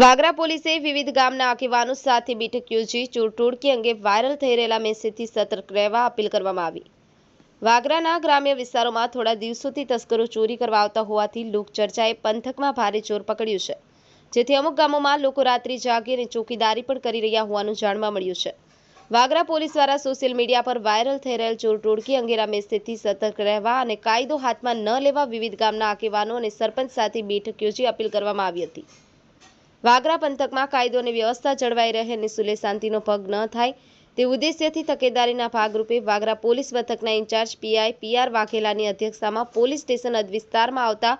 વાગરા પોલીસે વિવિધ ગામના આગેવાનો સાથે બેઠક યોજી ચોરટોળકી અંગે વાયરલ થઈ રહેલા મેસેજથી સતર્ક રહેવા અપીલ કરવામાં આવી. વાગરાના ગ્રામ્ય વિસ્તારોમાં થોડા દિવસોથી તસ્કરો ચોરી કરવા આવતા હોવાથી લોકચર્ચાએ પંથકમાં ભારે જોર પકડ્યું છે. જેથી અમુક ગામોમાં લોકો રાત્રિ જાગી અને ચોકીદારી પણ કરી રહ્યા હોવાનું જાણવા મળ્યું છે. વાગરા પોલીસ દ્વારા સોશિયલ મીડિયા પર વાયરલ થઈ રહેલ ચોર ટોળકી અંગેના મેસેજથી સતર્ક રહેવા અને કાયદો હાથમાં ન લેવા વિવિધ ગામના આગેવાનો અને સરપંચ સાથે બેઠક યોજી અપીલ કરવામાં આવી હતી. વાગરા પંથકમાં કાયદો અને વ્યવસ્થા જળવાઈ રહે અને સુલે શાંતિનો ભગ ન થાય તે ઉદ્દેશ્યથી તકેદારીના ભાગરૂપે વાગરા પોલીસ મથકના ઇન્ચાર્જ પીઆઈ પીઆર વાઘેલાની અધ્યક્ષતામાં પોલીસ સ્ટેશન વિસ્તારમાં આવતા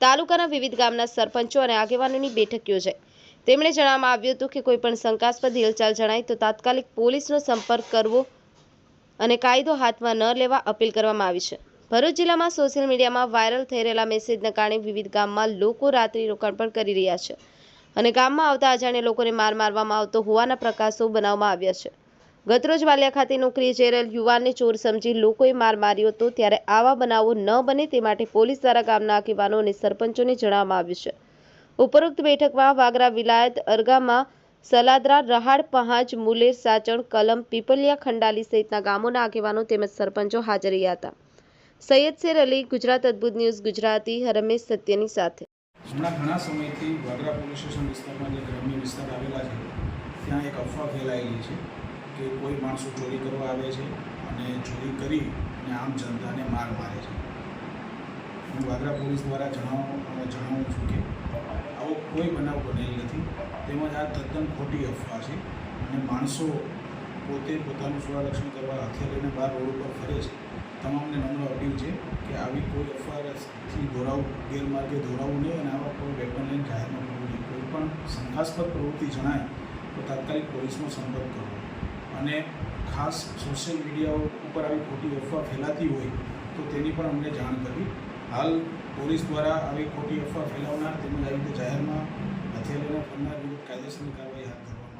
તાલુકાના વિવિધ ગામના સરપંચો અને આગેવાનોની બેઠક યોજાઈ. તેમણે જણાવવામાં આવ્યું હતું કે કોઈપણ શંકાસ્પદ હિલચાલ જણાય તો તાત્કાલિક પોલીસનો સંપર્ક કરવો અને કાયદો હાથમાં ન લેવા અપીલ કરવામાં આવી છે. ભરૂચ જિલ્લામાં સોશિયલ મીડિયામાં વાયરલ થઈ રહેલા મેસેજના કારણે વિવિધ ગામમાં લોકો રાત્રિ રોકાણ પણ કરી રહ્યા છે. અને ગામમાં આવતા અજાણ્યા લોકોને માર મારવામાં આવતો હોવાના પ્રકાશો બનાવવામાં આવ્યા છે. ગતરોજ વાલિયા ખાતે નોકરીએ જઈ રહેલ યુવાનને ચોર સમજી લોકોએ માર માર્યો હતો, ત્યારે આવા બનાવો ન બને તે માટે પોલીસ દ્વારા ગામના આગેવાનો અને સરપંચોને જણાવવામાં આવ્યું છે. ઉપરોક્ત બેઠકમાં વાગરા વિલાયત, અરગામાં, સલાદરા, રહાડ, પહાજ, મુલેર, સાચણ, કલમ, પીપલિયા, ખંડાલી સહિતના ગામોના આગેવાનો તેમજ સરપંચો હાજર રહ્યા હતા. સૈયદ શેર અલી, ગુજરાત અદ્ભુત ન્યૂઝ, ગુજરાતી રમેશ સત્યની સાથે. હમણાં ઘણા સમયથી વાગરા પોલીસ સ્ટેશન વિસ્તારમાં જે ગ્રામ્ય વિસ્તાર આવેલા છે, ત્યાં એક અફવા ફેલાયેલી છે કે કોઈ માણસો ચોરી કરવા આવે છે અને ચોરી કરી અને આમ જનતાને માર મારે છે. હું વાગરા પોલીસ દ્વારા જણાવવા જણાવું છું કે આવો કોઈ બનાવ બનેલ નથી. તેમજ આ તદ્દન ખોટી અફવા છે અને માણસો પોતે પોતાનું સ્વરક્ષણ કરવા હાથે લઈને બહાર રોડ ઉપર ફરે છે. તમામને નમ્ર અપીલ છે કે આવી કોઈ અફવાથી દોરાવું, ગેરમાર્ગે દોરાવવું નહીં અને આવા કોઈ વેપન લઈને જાહેરમાં કરવું નહીં. કોઈ પણ શંકાસ્પદ પ્રવૃત્તિ જણાય તો તાત્કાલિક પોલીસનો સંપર્ક કરવો અને ખાસ સોશિયલ મીડિયા ઉપર આવી ખોટી અફવા ફેલાતી હોય તો તેની પણ અમને જાણ કરવી. હાલ પોલીસ દ્વારા આવી ખોટી અફવા ફેલાવનાર તેમજ આવી રીતે જાહેરમાં હથિયાર ફરનાર વિરુદ્ધ કાયદેસરની કાર્યવાહી હાથ ધરવામાં